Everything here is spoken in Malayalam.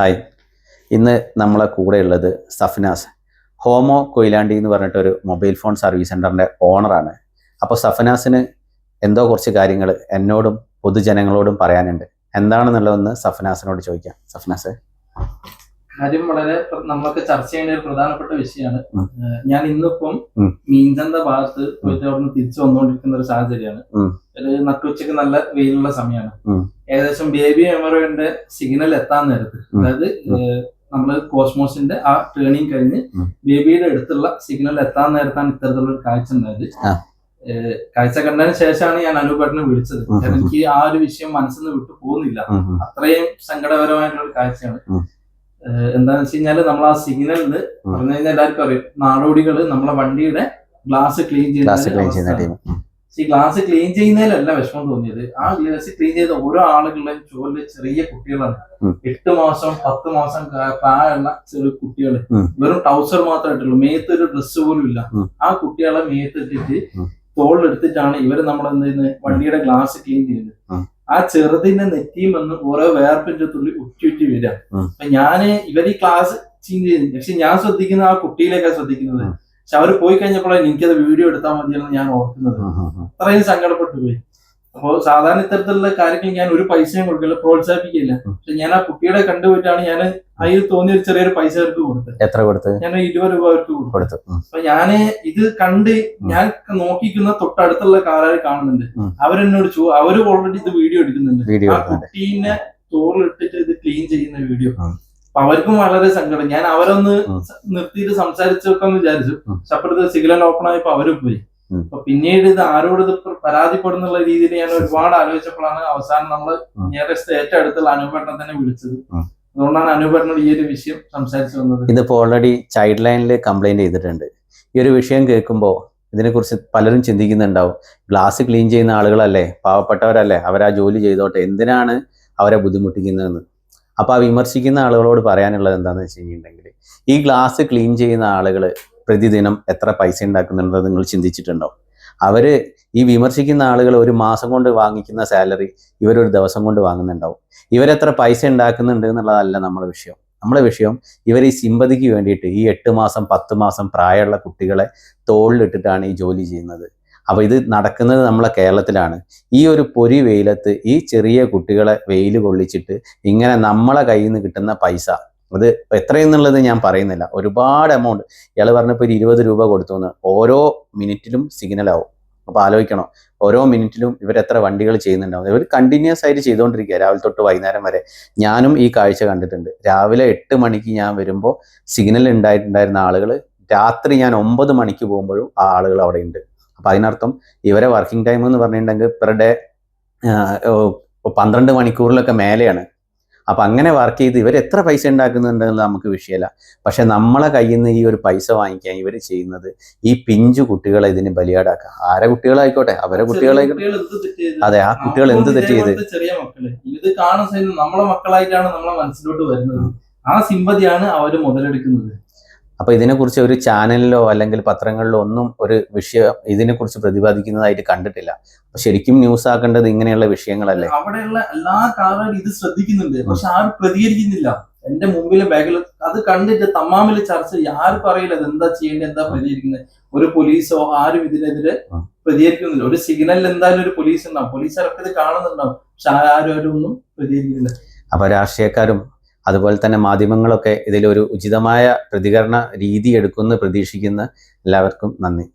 ഹായ്. ഇന്ന് നമ്മളെ കൂടെ ഉള്ളത് സഫ്നാസ്. ഹോമോ കൊയിലാണ്ടി എന്ന് പറഞ്ഞിട്ട് ഒരു മൊബൈൽ ഫോൺ സർവീസ് സെന്ററിന്റെ ഓണറാണ് അപ്പോൾ സഫനാസിന് എന്തോ കുറച്ച് കാര്യങ്ങൾ എന്നോടും പൊതുജനങ്ങളോടും പറയാനുണ്ട്. എന്താണെന്നുള്ളതെന്ന് സഫനാസിനോട് ചോദിക്കാം. സഫനാസ്. കാര്യം വളരെ നമ്മൾക്ക് നമ്മളൊക്കെ ചർച്ച ചെയ്യേണ്ട ഒരു പ്രധാനപ്പെട്ട വിഷയമാണ്. ഞാൻ ഇന്നിപ്പം. മീൻചന്ത ഭാഗത്ത് പോയിട്ട് അവിടുന്ന് തിരിച്ചു വന്നുകൊണ്ടിരിക്കുന്ന ഒരു സാഹചര്യമാണ്. നട്ടുച്ചയ്ക്ക് നല്ല വെയിലുള്ള സമയമാണ്. ഏകദേശം ബേബി മെമ്മറിയുടെ സിഗ്നൽ എത്താൻ നേരത്ത്. അതായത് നമ്മൾ കോസ്മോസിന്റെ ആ ടേണിങ് കഴിഞ്ഞ് ബേബിയുടെ അടുത്തുള്ള സിഗ്നൽ എത്താൻ നേരത്താണ് ഇത്തരത്തിലുള്ള ഒരു കാഴ്ച ഉണ്ടായത്. കാഴ്ച കണ്ടതിന് ശേഷമാണ് ഞാൻ അനുപേട്ടനെ വിളിച്ചത്. കാരണം എനിക്ക് ആ ഒരു വിഷയം മനസ്സിൽ നിന്ന് വിട്ടു പോകുന്നില്ല. അത്രയും സങ്കടകരമായിട്ടുള്ള ഒരു കാഴ്ചയാണ്. എന്താണെന്ന് എന്താന്ന് വെച്ച് കഴിഞ്ഞാൽ നമ്മൾ ആ സിഗ്നലിന് ഉം. പറഞ്ഞു കഴിഞ്ഞാൽ എല്ലാവർക്കും അറിയാം. നാടോടികൾ നമ്മളെ വണ്ടിയുടെ ഗ്ലാസ് ക്ലീൻ ചെയ്യുന്ന ഈ ഗ്ലാസ് ക്ലീൻ ചെയ്യുന്നതിലല്ല വിഷമം തോന്നിയത്. ആ ഗ്ലാസ് ക്ലീൻ ചെയ്ത ഓരോ ആളുകളുടെയും ചോറിൽ ചെറിയ കുട്ടികളാണ്. എട്ട് മാസം പത്ത് മാസം പ്രായമുള്ള ചെറിയ കുട്ടികൾ. വെറും ടൗസർ മാത്രമേ ഇട്ടുള്ളൂ. മേത്ത് ഒരു ഡ്രസ്സ് പോലും ഇല്ല. ആ കുട്ടികളെ മേത്ത് ഇട്ടിട്ട് ഉം. തോളിലെടുത്തിട്ടാണ് ഇവർ നമ്മൾ എന്ത് ചെയ്യുന്നത്? വണ്ടിയുടെ ഗ്ലാസ് ക്ലീൻ ചെയ്യുന്നത്. ആ ചെറുതിന്റെ നെറ്റിയും വന്ന് ഓരോ വേർപ്പിന്റെ തുള്ളി ഉറ്റി ഉറ്റി വരിക. അപ്പൊ ഞാൻ ഇവർ ഈ ക്ലാസ് ക്ലീൻ ചെയ്യുന്നു പക്ഷെ ഞാൻ ശ്രദ്ധിക്കുന്ന ആ കുട്ടിയിലേക്കാണ് ശ്രദ്ധിക്കുന്നത്. പക്ഷെ അവർ പോയി കഴിഞ്ഞപ്പോഴാണ് എനിക്കത് വീഡിയോ എടുത്താൽ മതിയെന്ന് ഞാൻ ഓർക്കുന്നത്. അത്രയും സങ്കടപ്പെട്ടു പോയി അപ്പോൾ സാധാരണ ഇത്തരത്തിലുള്ള കാര്യങ്ങൾ ഞാൻ ഒരു പൈസയും കൊടുക്കില്ല പ്രോത്സാഹിപ്പിക്കില്ല. പക്ഷെ ഞാൻ ആ കുട്ടിയുടെ കണ്ടുപോയിട്ടാണ് ഞാൻ അതിൽ തോന്നിയ ഒരു ചെറിയൊരു പൈസ അവർക്ക് കൊടുത്തത്. എത്ര കൊടുത്ത്? ഞാൻ ഇരുപത് രൂപ അവർക്ക് കൊടുത്തു. അപ്പൊ ഞാൻ ഇത് കണ്ട് ഞാൻ നോക്കിക്കുന്ന തൊട്ടടുത്തുള്ള കാലാൾ കാണുന്നുണ്ട്. അവരെന്നോട് ചോ അവർ ഓൾറെഡി ഇത് വീഡിയോ എടുക്കുന്നുണ്ട്. ആ കുട്ടീനെ ചോറിലിട്ടിട്ട് ഇത് ക്ലീൻ ചെയ്യുന്ന വീഡിയോ. അപ്പൊ അവർക്കും വളരെ സങ്കടം. ഞാൻ അവരൊന്ന് നിർത്തിയിട്ട് സംസാരിച്ചു വെക്കാന്ന് വിചാരിച്ചു. പക്ഷെ അപ്പുറത്ത് സിഗ്നൽ ഓപ്പൺ ആയപ്പോ അവരും പോയി. അപ്പൊ പിന്നീട് ഇത് ആരോട് ഇത് പ്ര- പരാതിപ്പെടുന്നുള്ള രീതിയിൽ ഞാൻ ഒരുപാട് ആലോചിച്ചപ്പോഴാണ് അവസാനം നമ്മൾ ഉം. നിയറസ്റ്റ് ഏറ്റവും അടുത്തുള്ള അനുഭരണം തന്നെ വിളിച്ചത്. അതുകൊണ്ടാണ് അനുഭരണം ഈ ഒരു വിഷയം സംസാരിച്ചു വന്നത്. ഇതിപ്പോ ഓൾറെഡി ചൈൽഡ് ലൈനിൽ കംപ്ലൈന്റ് ചെയ്തിട്ടുണ്ട്. ഈ ഒരു വിഷയം കേൾക്കുമ്പോൾ ഇതിനെക്കുറിച്ച് പലരും ചിന്തിക്കുന്നുണ്ടാവും. ഗ്ലാസ് ക്ലീൻ ചെയ്യുന്ന ആളുകളല്ലേ? പാവപ്പെട്ടവരല്ലേ? അവരാ ജോലി ചെയ്തോട്ടെ? എന്തിനാണ് അവരെ ബുദ്ധിമുട്ടിക്കുന്നതെന്ന്? അപ്പോൾ ആ വിമർശിക്കുന്ന ആളുകളോട് പറയാനുള്ളത് എന്താണെന്ന് വെച്ച് കഴിഞ്ഞിട്ടുണ്ടെങ്കിൽ ഈ ഗ്ലാസ് ക്ലീൻ ചെയ്യുന്ന ആളുകൾ പ്രതിദിനം എത്ര പൈസ ഉണ്ടാക്കുന്നുണ്ടെന്ന് നിങ്ങൾ ചിന്തിച്ചിട്ടുണ്ടോ? അവർ ഈ വിമർശിക്കുന്ന ആളുകൾ ഒരു മാസം കൊണ്ട് വാങ്ങിക്കുന്ന സാലറി ഇവരൊരു ദിവസം കൊണ്ട് വാങ്ങുന്നുണ്ടാവും. ഇവരെത്ര പൈസ ഉണ്ടാക്കുന്നുണ്ട് എന്നുള്ളതല്ല നമ്മുടെ വിഷയം. നമ്മുടെ വിഷയം ഇവർ ഈ സിമ്പതിക്ക് വേണ്ടിയിട്ട് ഈ എട്ട് മാസം പത്ത് മാസം പ്രായമുള്ള കുട്ടികളെ തോളിലിട്ടിട്ടാണ് ഈ ജോലി ചെയ്യുന്നത്. അപ്പോൾ ഇത് നടക്കുന്നത് നമ്മളെ കേരളത്തിലാണ്. ഈ ഒരു പൊരി വെയിലത്ത് ഈ ചെറിയ കുട്ടികളെ വെയിൽ കൊള്ളിച്ചിട്ട് ഇങ്ങനെ നമ്മളെ കയ്യിൽ നിന്ന് കിട്ടുന്ന പൈസ അത് എത്രയെന്നുള്ളത് ഞാൻ പറയുന്നില്ല. ഒരുപാട് എമൗണ്ട് ഇയാൾ പറഞ്ഞപ്പോൾ ഒരു ഇരുപത് രൂപ കൊടുത്തു എന്ന് ഓരോ മിനിറ്റിലും സിഗ്നലാവും അപ്പോൾ ആലോചിക്കണം. ഓരോ മിനിറ്റിലും ഇവർ എത്ര വണ്ടികൾ ചെയ്യുന്നുണ്ടാവും. ഇവർ കണ്ടിന്യൂസ് ആയിട്ട് ചെയ്തുകൊണ്ടിരിക്കുക രാവിലെ തൊട്ട് വൈകുന്നേരം വരെ. ഞാനും ഈ കാഴ്ച കണ്ടിട്ടുണ്ട്. രാവിലെ എട്ട് മണിക്ക് ഞാൻ വരുമ്പോൾ സിഗ്നൽ ഉണ്ടായിട്ടുണ്ടായിരുന്ന ആളുകൾ രാത്രി ഞാൻ ഒമ്പത് മണിക്ക് പോകുമ്പോഴും ആ ആളുകൾ അവിടെ ഉണ്ട് അപ്പം അതിനർത്ഥം ഇവരെ വർക്കിംഗ് ടൈം എന്ന് പറഞ്ഞിട്ടുണ്ടെങ്കിൽ പെർ ഡേ പന്ത്രണ്ട് മണിക്കൂറിലൊക്കെ മേലെയാണ്. അപ്പം അങ്ങനെ വർക്ക് ചെയ്ത് ഇവർ എത്ര പൈസ ഉണ്ടാക്കുന്നുണ്ടെന്ന് നമുക്ക് വിഷയമല്ല. പക്ഷെ നമ്മളെ കയ്യിൽ നിന്ന് ഈ ഒരു പൈസ വാങ്ങിക്കാൻ ഇവർ ചെയ്യുന്നത് ഈ പിഞ്ചു കുട്ടികളെ ഇതിന് ബലിയാടാക്കുക. ആരെ കുട്ടികളായിക്കോട്ടെ? അവരെ കുട്ടികളായിക്കോട്ടെ? അതെ ആ കുട്ടികൾ എന്ത് തെറ്റ് ചെയ്ത്? ചെറിയ മക്കൾ. ഇത് കാണുന്ന നമ്മളെ മക്കളായിട്ടാണ് നമ്മളെ മനസ്സിലോട്ട് വരുന്നത്. ആ സിമ്പതിയാണ് അവർ മുതലെടുക്കുന്നത്. അപ്പൊ ഇതിനെക്കുറിച്ച് ഒരു ചാനലിലോ അല്ലെങ്കിൽ പത്രങ്ങളിലോ ഒന്നും ഒരു വിഷയം ഇതിനെക്കുറിച്ച് പ്രതിപാദിക്കുന്നതായിട്ട് കണ്ടിട്ടില്ല. അപ്പൊ ശരിക്കും ന്യൂസ് ആക്കേണ്ടത് ഇങ്ങനെയുള്ള വിഷയങ്ങളല്ലേ? അവിടെയുള്ള എല്ലാ കാറുകാരും ഇത് ശ്രദ്ധിക്കുന്നുണ്ട്. പക്ഷെ ആരും പ്രതികരിക്കുന്നില്ല. എന്റെ മുമ്പിലെ ബാഗിൽ അത് കണ്ടിട്ട് തമ്മാമിൽ ചർച്ച ആർക്കും അറിയില്ല അത് എന്താ ചെയ്യേണ്ടത് എന്താ പ്രതികരിക്കുന്നത്. ഒരു പോലീസോ ആരും ഇതിനെതിരെ. പ്രതികരിക്കുന്നില്ല. ഒരു സിഗ്നലിൽ എന്തായാലും ഒരു പോലീസ് ഉണ്ടാവും. പോലീസ് ഇത് കാണുന്നുണ്ടാവും. പക്ഷെ ആരും ആരും ഒന്നും പ്രതികരിക്കുന്നില്ല. അപ്പൊ രാഷ്ട്രീയക്കാരും അതുപോലെ തന്നെ മാധ്യമങ്ങളൊക്കെ ഇതിലൊരു ഉചിതമായ പ്രതികരണ രീതി എടുക്കുമെന്ന് പ്രതീക്ഷിക്കുന്ന എല്ലാവർക്കും നന്ദി.